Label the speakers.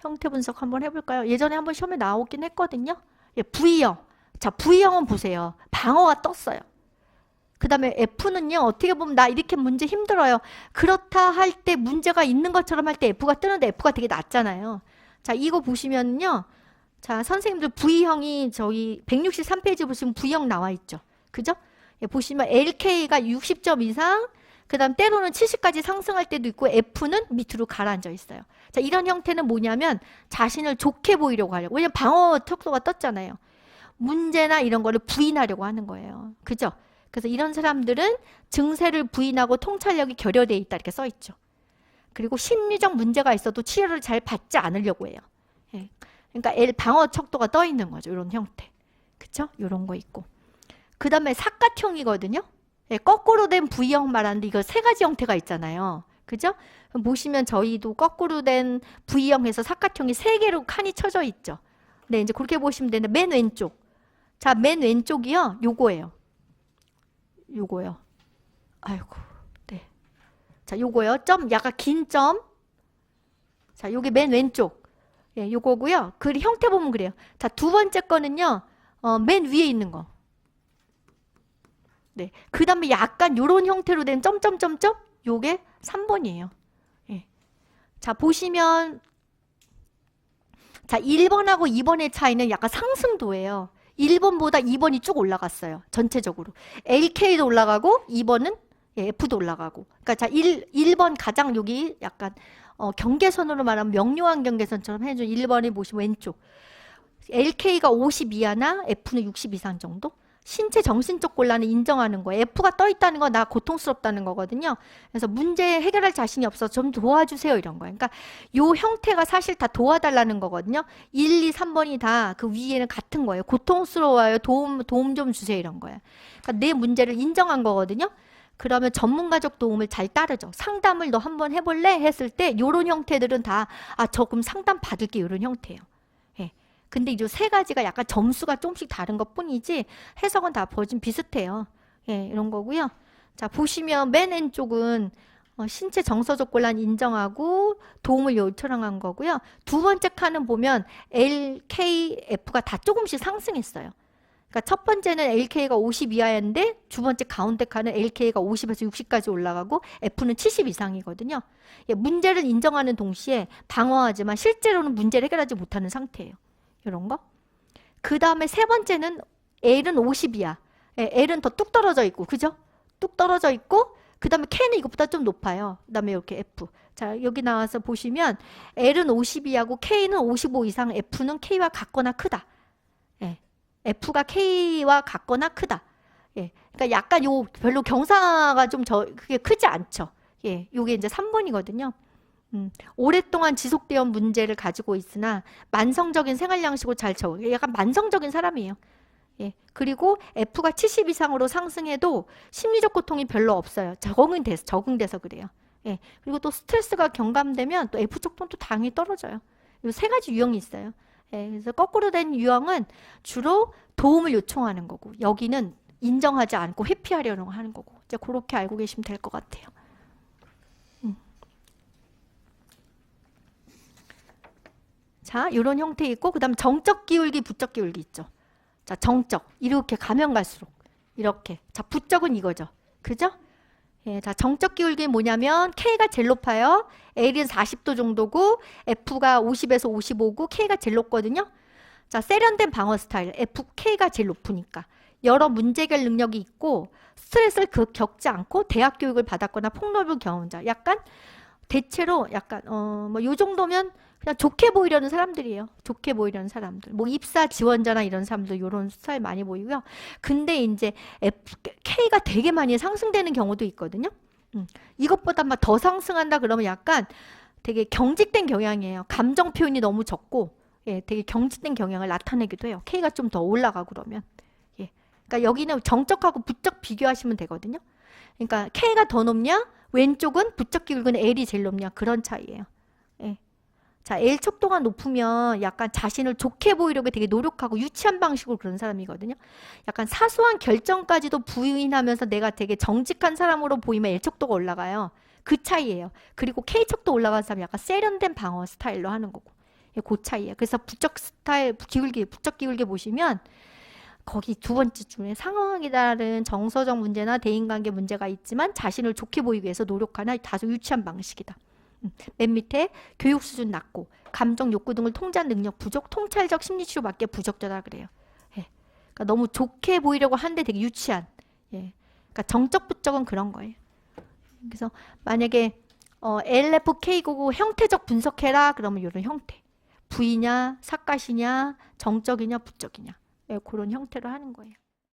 Speaker 1: 형태 분석 한번 해볼까요? 예전에 한번 시험에 나오긴 했거든요. 예, V형. 자, V형은 보세요. 방어가 떴어요. 그 다음에 F는요, 어떻게 보면 나 이렇게 문제 힘들어요. 그렇다 할 때 문제가 있는 것처럼 할 때 F가 뜨는데 F가 되게 낮잖아요. 자, 이거 보시면요. 자, 선생님들 V형이 저희 163페이지 보시면 V형 나와 있죠. 그죠? 예, 보시면 LK가 60점 이상, 그 다음 때로는 70까지 상승할 때도 있고 F는 밑으로 가라앉아 있어요. 자, 이런 형태는 뭐냐면 자신을 좋게 보이려고 하려고. 왜냐면 방어 척도가 떴잖아요. 문제나 이런 거를 부인하려고 하는 거예요. 그죠? 그래서 이런 사람들은 증세를 부인하고 통찰력이 결여되어 있다 이렇게 써 있죠. 그리고 심리적 문제가 있어도 치료를 잘 받지 않으려고 해요. 예. 그러니까 L 방어 척도가 떠 있는 거죠. 이런 형태. 그쵸? 이런 거 있고. 그 다음에 사각형이거든요. 예, 거꾸로 된 V형 말하는데 이거 세 가지 형태가 있잖아요. 그죠? 보시면 저희도 거꾸로 된 V형에서 사각형이 세 개로 칸이 쳐져 있죠. 네, 이제 그렇게 보시면 되는데 맨 왼쪽. 자, 맨 왼쪽이요. 요거예요. 요거요. 아이고, 네. 자, 요거요. 점, 약간 긴 점. 자, 요게 맨 왼쪽. 예, 요거고요. 그 형태 보면 그래요. 자, 두 번째 거는요. 어, 맨 위에 있는 거. 네. 그 다음에 약간 요런 형태로 된 점점점점. 요게 3번이에요. 예. 자, 보시면 자, 1번하고 2번의 차이는 약간 상승도예요. 1번보다 2번이 쭉 올라갔어요. 전체적으로. LK도 올라가고 2번은 예, F도 올라가고. 그러니까 자, 1, 1번 가장 여기 약간 어, 경계선으로 말하면 명료한 경계선처럼 해준 1번이 보시면 왼쪽. LK가 50 이하나 F는 60 이상 정도? 신체 정신적 곤란을 인정하는 거예요. F가 떠 있다는 건 나 고통스럽다는 거거든요. 그래서 문제 해결할 자신이 없어 좀 도와주세요 이런 거예요. 그러니까 요 형태가 사실 다 도와달라는 거거든요. 1, 2, 3번이 다 그 위에는 같은 거예요. 고통스러워요. 도움 도움 좀 주세요 이런 거예요. 그러니까 내 문제를 인정한 거거든요. 그러면 전문가적 도움을 잘 따르죠. 상담을 너 한번 해볼래? 했을 때 요런 형태들은 다아저 그럼 상담 받을게 요런 형태예요. 예. 근데 이 세 가지가 약간 점수가 조금씩 다른 것 뿐이지 해석은 다 버진 비슷해요. 예, 이런 거고요. 자, 보시면 맨 왼쪽은 어, 신체 정서적 곤란 인정하고 도움을 요청한 거고요. 두 번째 칸은 보면 LKF가 다 조금씩 상승했어요. 그러니까 첫 번째는 LK가 50 이하였는데 두 번째 가운데 칸은 LK가 50에서 60까지 올라가고 F는 70 이상이거든요. 예, 문제를 인정하는 동시에 방어하지만 실제로는 문제를 해결하지 못하는 상태예요. 이런 거. 그 다음에 세 번째는 L은 50이야. 예, L은 더 뚝 떨어져 있고, 그죠? 뚝 떨어져 있고, 그 다음에 K는 이것보다 좀 높아요. 그 다음에 이렇게 F. 자, 여기 나와서 보시면 L은 52하고 K는 55 이상, F는 K와 같거나 크다. 예, F가 K와 같거나 크다. 예, 그러니까 약간 요 별로 경사가 좀 저 그게 크지 않죠. 예, 요게 이제 3번이거든요. 음, 오랫동안 지속되어 온 문제를 가지고 있으나 만성적인 생활 양식으로 잘 적응. 약간 만성적인 사람이에요. 예. 그리고 F가 70 이상으로 상승해도 심리적 고통이 별로 없어요. 적응은 돼서 적응돼서 그래요. 예. 그리고 또 스트레스가 경감되면 또 F 척도는 또 당연히 떨어져요. 이 세 가지 유형이 있어요. 예. 그래서 거꾸로 된 유형은 주로 도움을 요청하는 거고 여기는 인정하지 않고 회피하려고 하는 거고 이제 그렇게 알고 계시면 될 것 같아요. 자, 이런 형태 있고 그다음 정적 기울기, 부적 기울기 있죠. 자, 정적 이렇게 가면 갈수록 이렇게 자, 부적은 이거죠. 그죠? 예, 자, 정적 기울기는 뭐냐면 K가 제일 높아요. L은 40도 정도고 F가 50에서 55고 K가 제일 높거든요. 자, 세련된 방어 스타일 FK가 제일 높으니까 여러 문제 해결 능력이 있고 스트레스를 그- 겪지 않고 대학 교육을 받았거나 폭력을 경험한 자. 약간 대체로 약간 어뭐 요 정도면 그냥 좋게 보이려는 사람들이에요. 좋게 보이려는 사람들. 뭐 입사 지원자나 이런 사람들 이런 스타일 많이 보이고요. 근데 이제 K가 되게 많이 상승되는 경우도 있거든요. 음, 이것보다 막 더 상승한다 그러면 약간 되게 경직된 경향이에요. 감정 표현이 너무 적고 예, 되게 경직된 경향을 나타내기도 해요. K가 좀 더 올라가 그러면. 예. 그러니까 여기는 정적하고 부적 비교하시면 되거든요. 그러니까 K가 더 높냐? 왼쪽은 부적 기울기는 L이 제일 높냐? 그런 차이예요. 예. 자, L 척 도가 높으면 약간 자신을 좋게 보이려고 되게 노력하고 유치한 방식으로 그런 사람이거든요. 약간 사소한 결정까지도 부인하면서 내가 되게 정직한 사람으로 보이면 L 척 도가 올라가요. 그 차이예요. 그리고 K 척 도 올라가는 사람이 약간 세련된 방어 스타일로 하는 거고. 예, 그 차이예요. 그래서 부적 스타일 기울기 부적 기울기 보시면 거기 두 번째 중에 상황에 따른 정서적 문제나 대인관계 문제가 있지만 자신을 좋게 보이기 위해서 노력하나 다소 유치한 방식이다. 음, 맨 밑에 교육 수준 낮고 감정 욕구 등을 통제하는 능력 부족, 통찰적 심리 치료밖에 부적절하다 그래요. 예. 그러니까 너무 좋게 보이려고 하는데 되게 유치한. 예. 그러니까 정적 부적은 그런 거예요. 그래서 만약에 어, LFK9 형태적 분석해라 그러면 이런 형태. V냐, 사각이냐, 정적이냐, 부적이냐. 예, 그런 형태로 하는 거예요.